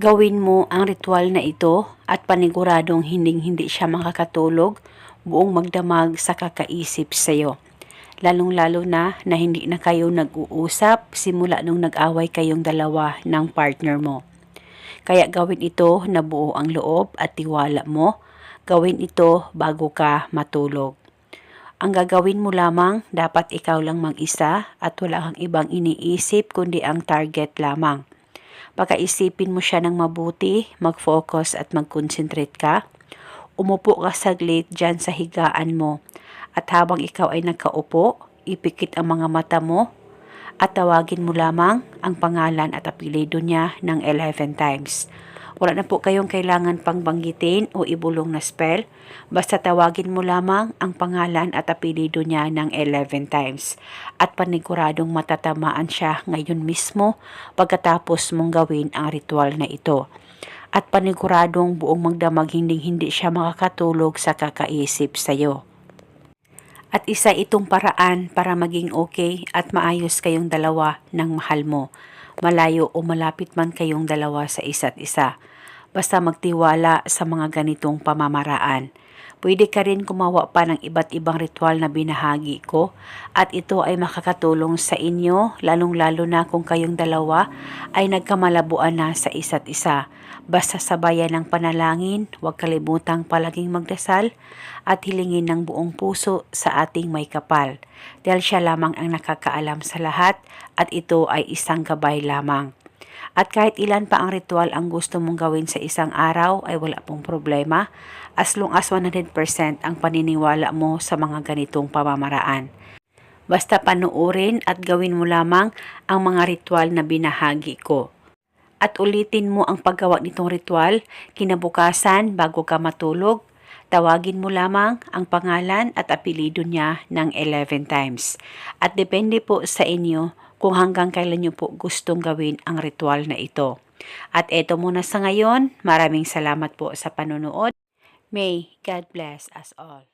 Gawin mo ang ritual na ito at paniguradong hinding-hindi siya makakatulog buong magdamag sa kakaisip sa iyo. Lalong-lalo na na hindi na kayo nag-uusap simula nung nag-away kayong dalawa ng partner mo. Kaya gawin ito na buo ang loob at tiwala mo. Gawin ito bago ka matulog. Ang gagawin mo lamang, dapat ikaw lang mag-isa at wala kang ibang iniisip kundi ang target lamang. Pagkaisipin mo siya ng mabuti, mag-focus at mag-concentrate ka. Umupo ka saglit dyan sa higaan mo. At habang ikaw ay nakaupo, ipikit ang mga mata mo at tawagin mo lamang ang pangalan at apelido niya ng 11 times. Wala na po kayong kailangan pang banggitin o ibulong na spell. Basta tawagin mo lamang ang pangalan at apelido niya ng 11 times. At paniguradong matatamaan siya ngayon mismo pagkatapos mong gawin ang ritual na ito. At paniguradong buong magdamag hindi-hindi siya makakatulog sa kakaisip sa'yo. At isa itong paraan para maging okay at maayos kayong dalawa ng mahal mo. Malayo o malapit man kayong dalawa sa isa't isa. Basta magtiwala sa mga ganitong pamamaraan. Pwede ka rin kumawa pa ng iba't ibang ritual na binahagi ko at ito ay makakatulong sa inyo lalong-lalo na kung kayong dalawa ay nagkamalabuan na sa isa't isa. Basta sabayan ng panalangin, huwag kalimutang palaging magdasal at hilingin ng buong puso sa ating may kapal. Dahil siya lamang ang nakakaalam sa lahat at ito ay isang gabay lamang. At kahit ilan pa ang ritual ang gusto mong gawin sa isang araw ay wala pong problema as long as 100% ang paniniwala mo sa mga ganitong pamamaraan. Basta panuorin at gawin mo lamang ang mga ritual na binahagi ko. At ulitin mo ang paggawa nitong ritual kinabukasan bago ka matulog. Tawagin mo lamang ang pangalan at apelido niya ng 11 times. At depende po sa inyo kung hanggang kailan niyo po gustong gawin ang ritual na ito. At eto muna sa ngayon, maraming salamat po sa panonood. May God bless us all.